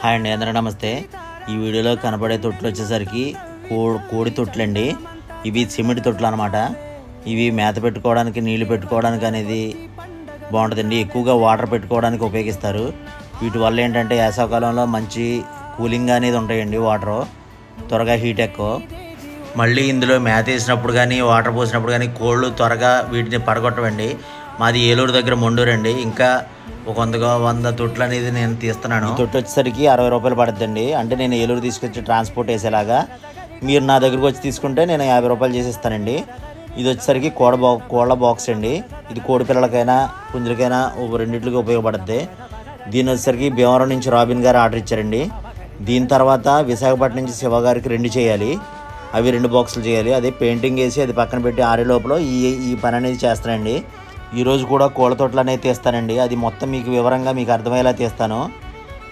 Hi అండి అందరూ నమస్తే. ఈ వీడియోలో కనపడే తొట్లు వచ్చేసరికి కో కోడి తొట్లండి. ఇవి సిమెంట్ తొట్లు అనమాట ఇవి మేత పెట్టుకోవడానికి నీళ్ళు పెట్టుకోవడానికి అనేది బాగుంటుందండి. ఎక్కువగా వాటర్ పెట్టుకోవడానికి ఉపయోగిస్తారు. వీటి వల్ల ఏంటంటే వేసవకాలంలో మంచి కూలింగ్ అనేది ఉంటాయండి వాటర్. త్వరగా హీట్ ఎక్కువ. మళ్ళీ ఇందులో మేత వేసినప్పుడు కానీ వాటర్ పోసినప్పుడు కానీ కోళ్ళు త్వరగా వీటిని పడగొట్టవండి. మాది ఏలూరు దగ్గర మొండూరండి. ఇంకా ఒక వందగా వంద తొట్లు అనేది నేను తీస్తున్నాను. తొట్టు వచ్చేసరికి అరవై రూపాయలు పడుతుందండి అంటే నేను ఏలూరు తీసుకొచ్చి ట్రాన్స్పోర్ట్ వేసేలాగా మీరు నా దగ్గరకు వచ్చి తీసుకుంటే నేను యాభై రూపాయలు చేసిస్తానండి. ఇది వచ్చేసరికి కోడ బా కోళ్ళ బాక్స్ అండి. ఇది కోడి పిల్లలకైనా పుంజులకైనా ఒక రెండింటికి ఉపయోగపడుద్ది. దీని వచ్చేసరికి భీమవరం నుంచి రాబిన్ గారు ఆర్డర్ ఇచ్చారండి. దీని తర్వాత విశాఖపట్నం నుంచి శివ గారికి రెండు చేయాలి. అవి రెండు బాక్సులు చేయాలి. అదే పెయింటింగ్ వేసి అది పక్కన పెట్టి ఆరే లోపల ఈ ఈ పని అనేది చేస్తానండి. ఈరోజు కూడా కోళ్ళ తోటలు అనేది తీస్తానండి. అది మొత్తం మీకు వివరంగా మీకు అర్థమయ్యేలా తీస్తాను.